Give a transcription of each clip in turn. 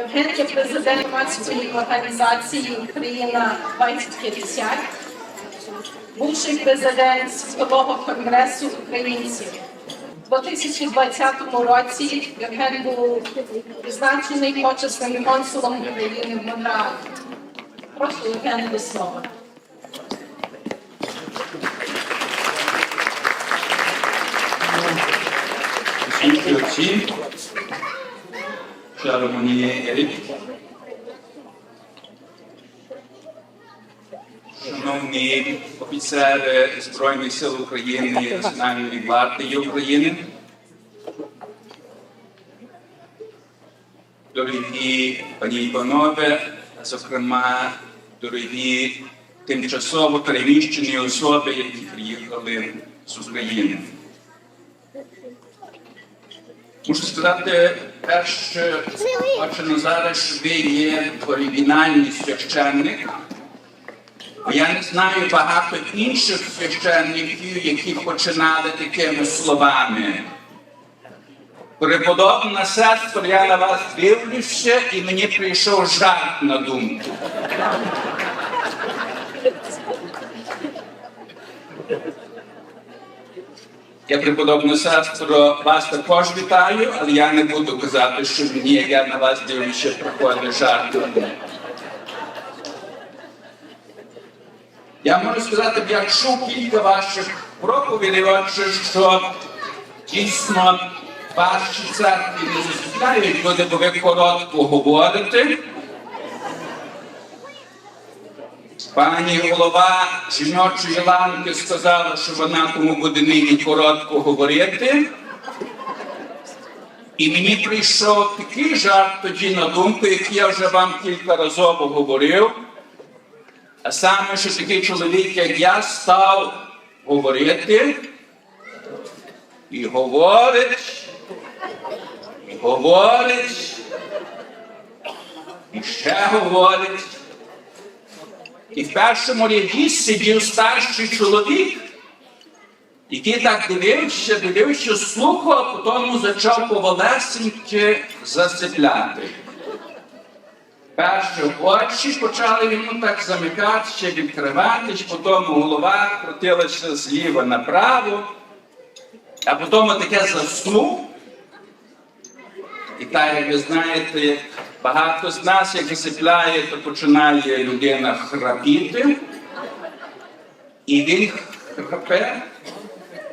Євген президент громадської організації Україна 2050, бувший президент Світового конгресу українців. У 2020 році Євген був призначений почесним консулом України в Монреалі. Прошу Євгене до слова. Світлі отці, шановні шановні офіцери Збройних сил України, Національної гвардії України, дорогі пані і панове, зокрема, дорогі тимчасово переміщені особи, які приїхали з України. Мушу сказати, перше, Назаре, що ви є оригінальний священник. Я не знаю багато інших священників, які починали такими словами. Преподобна сестра, я на вас дивлюся, і мені прийшов жарт на думку. Я преподобну сестру вас також вітаю, але я не буду казати, що мені, я на вас дивлюся, проходить жарт. Я можу сказати, я чув кілька ваших проповідей, отже, що дійсно ваші церкві не зустрічають люди, бо ви коротко говорите. Пані голова жіночої ланки сказала, що вона тому буде нині коротко говорити. І мені прийшов такий жарт тоді на думку, який я вже вам кілька разів говорив. А саме, що такий чоловік, як я, став говорити і говорить, і говорить, і ще говорить. І в першому ряді сидів старший чоловік, який так дивився, дивився, слухав, а потім почав повалесеньки засипляти. Перше очі почали йому так замикатися, відкриватись, потім голова крутилася зліва направо, а потім таке заснув. І так, як ви знаєте, багато з нас, як засипляє, то починає людина храпіти. І він храпе.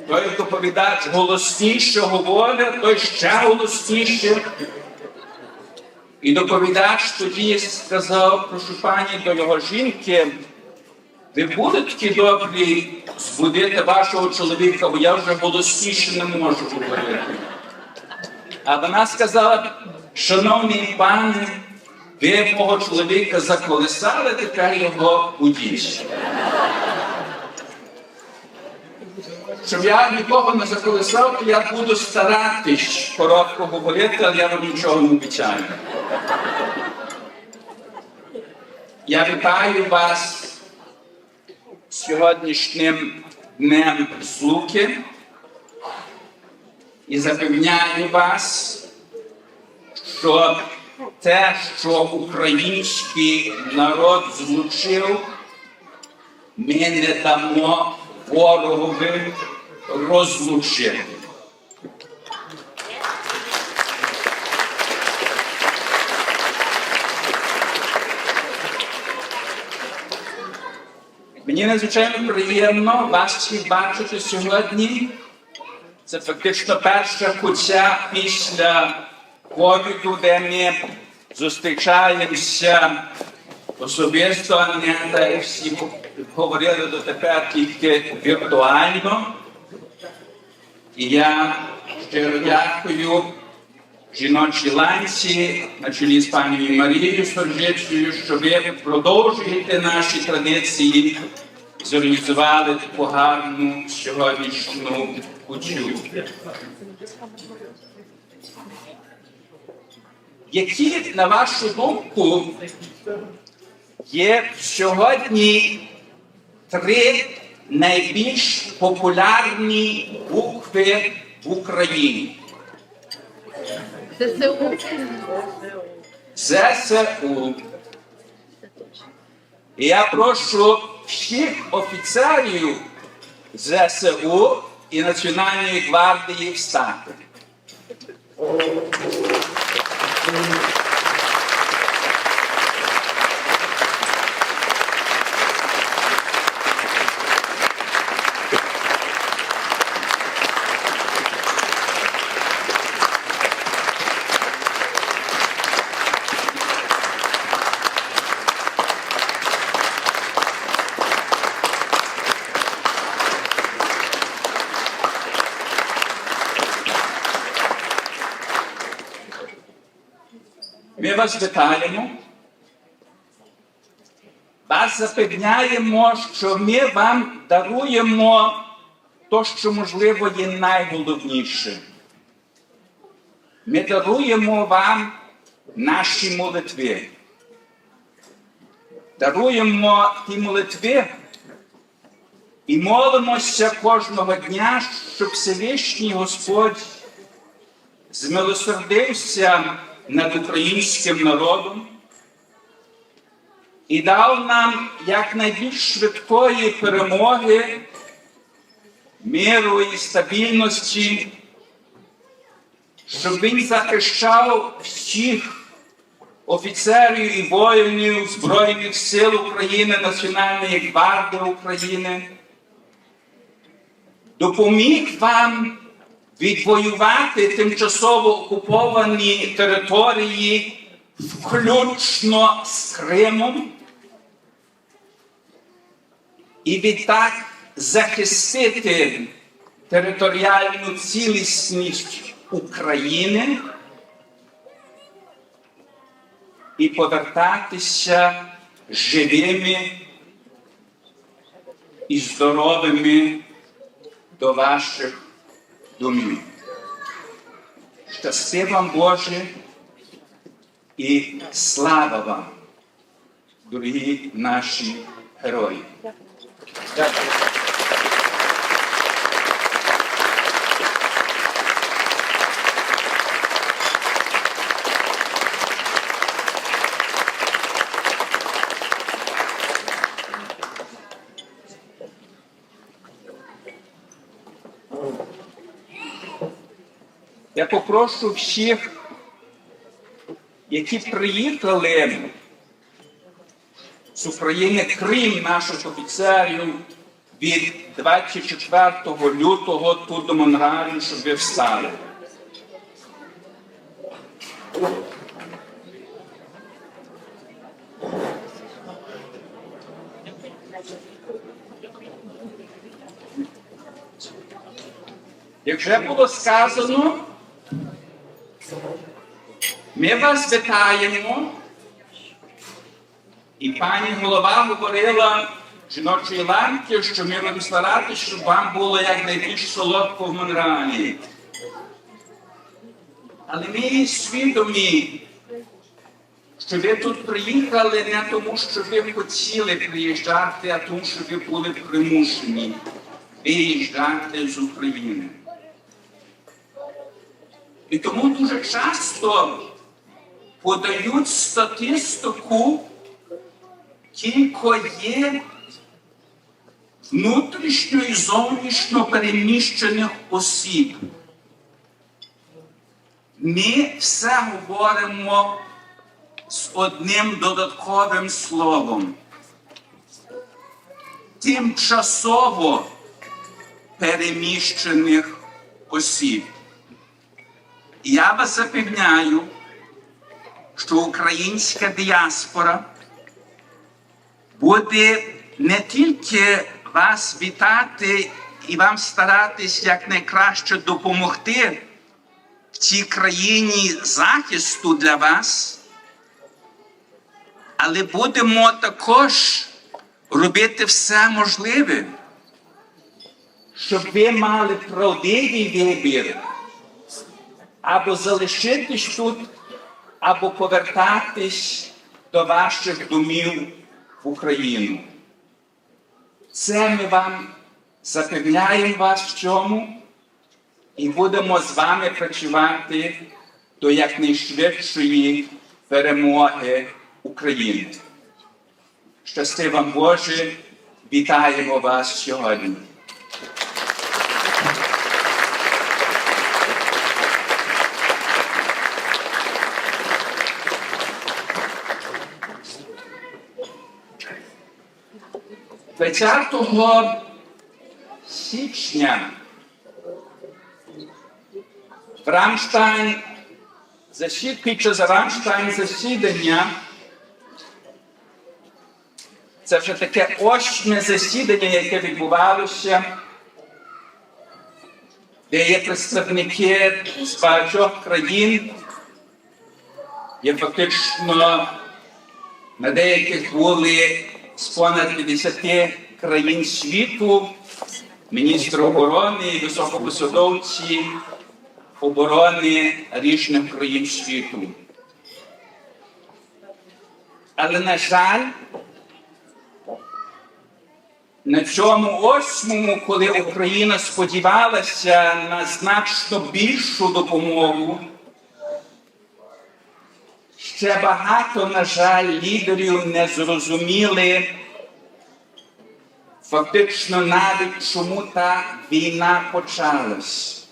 Той доповідач голосніше говорить, той ще голосніше. І доповідач тоді сказав, прошу пані, до його жінки, ви будете такі добрі збудити вашого чоловіка, бо я вже голосніше не можу говорити. А вона сказала, шановний пане, ви мого чоловіка заколисали, тепер його удіть. Щоб я нікого не заколисав, то я буду старатись коротко говорити, але я вам нічого не обіцяю. Я вітаю вас сьогоднішнім днем Злуки і запевняю вас, що те, що український народ злучив, ми не дамо ворогові розлучити. Мені надзвичайно приємно вас бачити сьогодні. Це фактично перша куця після ковіду, де ми зустрічаємося особисто, не всі говорили дотепер тільки віртуально. І я щиро дякую жіночій ланці на чолі з пані Марією Соржицею, що ви продовжуєте наші традиції, зорганізували таку гарну сьогоднішню кучу. Які, на вашу думку, є сьогодні три найбільш популярні букви в Україні? ЗСУ. ЗСУ. І я прошу всіх офіцерів ЗСУ і Національної гвардії встати. Ми вас вітаємо. Вас запевняємо, що ми вам даруємо то, що можливо є найголовніше. Ми даруємо вам наші молитви. Даруємо ті молитви і молимося кожного дня, щоб Всевишній Господь змилосердився над українським народом і дав нам якнайбільш швидкої перемоги, миру і стабільності, щоб він захищав всіх офіцерів і воїнів Збройних сил України, Національної гвардії України, допоміг вам відвоювати тимчасово окуповані території, включно з Кримом, і відтак захистити територіальну цілісність України і повертатися живими і здоровими до ваших домів. Щасти вам, Боже, і слава вам, дорогі наші герої. Дякую. Я попрошу всіх, які приїхали з України, крім наших офіцерів, від 24 лютого тут до Монреалю, щоб ви встали. Як вже було сказано, ми вас вітаємо. І пані голова говорила жіночої ланки, що ми будемо старатися, щоб вам було якнайбільш солодко в Монреалі. Але ми свідомі, що ви тут приїхали не тому, що ви хотіли приїжджати, а тому, що ви були примушені виїжджати з України. І тому дуже часто подають статистику, кілько є внутрішньо і зовнішньо переміщених осіб. Ми все говоримо з одним додатковим словом. Тимчасово переміщених осіб. Я вас запевняю, що українська діаспора буде не тільки вас вітати і вам старатись якнайкраще допомогти в цій країні захисту для вас, але будемо також робити все можливе, щоб ви мали правдивий вибір або залишитись тут, або повертатись до ваших домів в Україну. Це ми вам запевняємо вас в цьому і будемо з вами працювати до якнайшвидшої перемоги України. Щасти вам Боже, вітаємо вас сьогодні. Двадцятого січня в Рамштайн засід, під час Рамштайн засідання. Це вже таке очне засідання, яке відбувалося, де є представники з багатьох країн, є фактично на деяких були з понад 50 країн світу, міністри оборони високопосадовці оборони різних країн світу. Але, на жаль, на цьому восьмому, коли Україна сподівалася на значно більшу допомогу, ще багато, на жаль, лідерів не зрозуміли фактично навіть чому та війна почалась.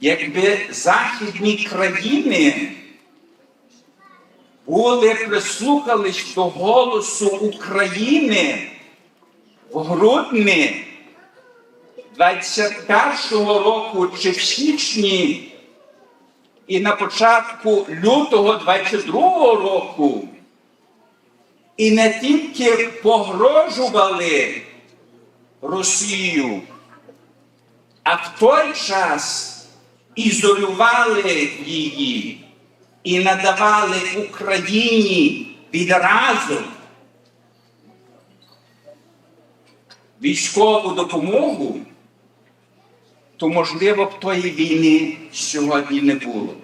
Якби західні країни були прислухались до голосу України в грудні 21-го року чи в січні і на початку лютого 22-го року, і не тільки погрожували Росію, а в той час ізолювали її і надавали Україні відразу військову допомогу, то можливо б тої війни сьогодні не було.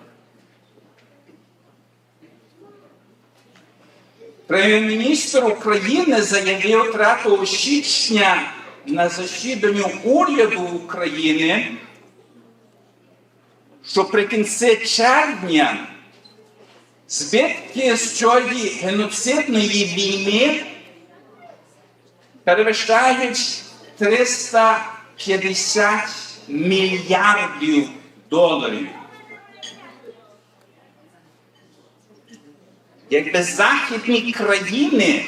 Прем'єр-міністр України заявив 3 січня на засіданні уряду України, що при кінці червня збитки з цієї геноцидної війни перевищають 350 мільярдів доларів. Якби західні країни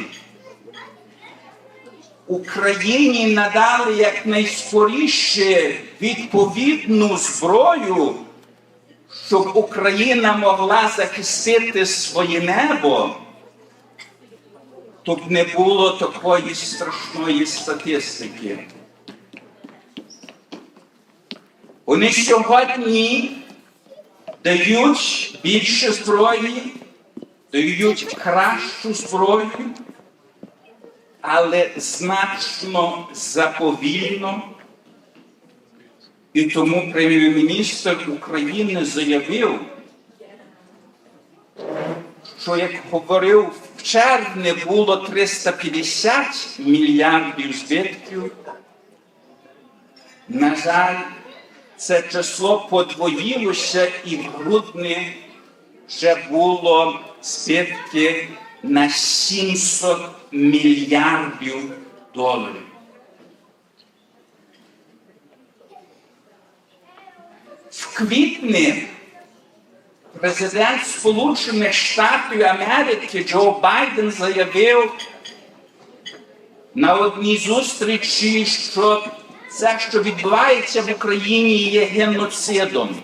Україні надали якнайскоріше відповідну зброю, щоб Україна могла захистити своє небо, то б не було такої страшної статистики. Вони сьогодні дають більше зброї, дають кращу зброю, але значно заповільно. І тому прем'єр-міністр України заявив, що як говорив в червні було 350 мільярдів збитків. На жаль, це число подвоїлося і в грудні вже було збитки на 700 мільярдів доларів. В квітні президент Сполучених Штатів Америки Джо Байден заявив на одній зустрічі, що це, що відбувається в Україні, є геноцидом.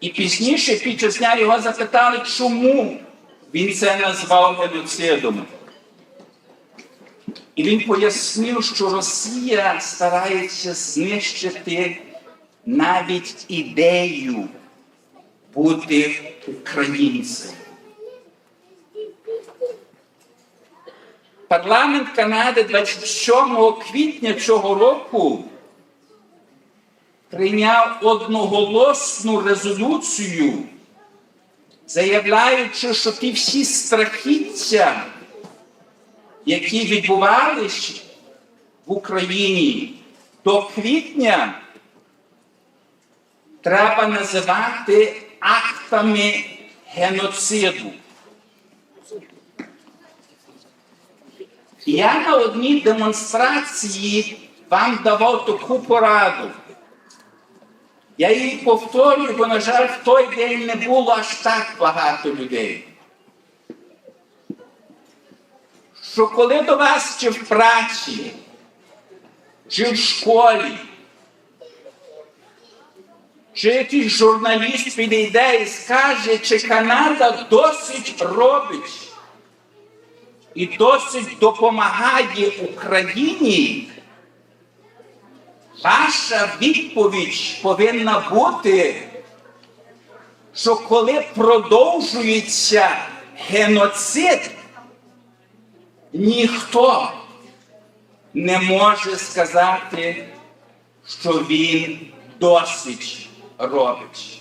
І пізніше під час дня його запитали, чому він це назвав геноцидом. І він пояснив, що Росія старається знищити навіть ідею бути українцем. Парламент Канади 27 квітня цього року прийняв одноголосну резолюцію, заявляючи, що ті всі страхіття, які відбувалися в Україні до квітня, треба називати актами геноциду. Я на одній демонстрації вам давав таку пораду. Я її повторюю, бо, на жаль, в той день не було аж так багато людей. Що коли до вас чи в праці, чи в школі, чи якийсь журналіст підійде і скаже, чи Канада досить робить і досить допомагає Україні, ваша відповідь повинна бути, що коли продовжується геноцид, ніхто не може сказати, що він досить робить.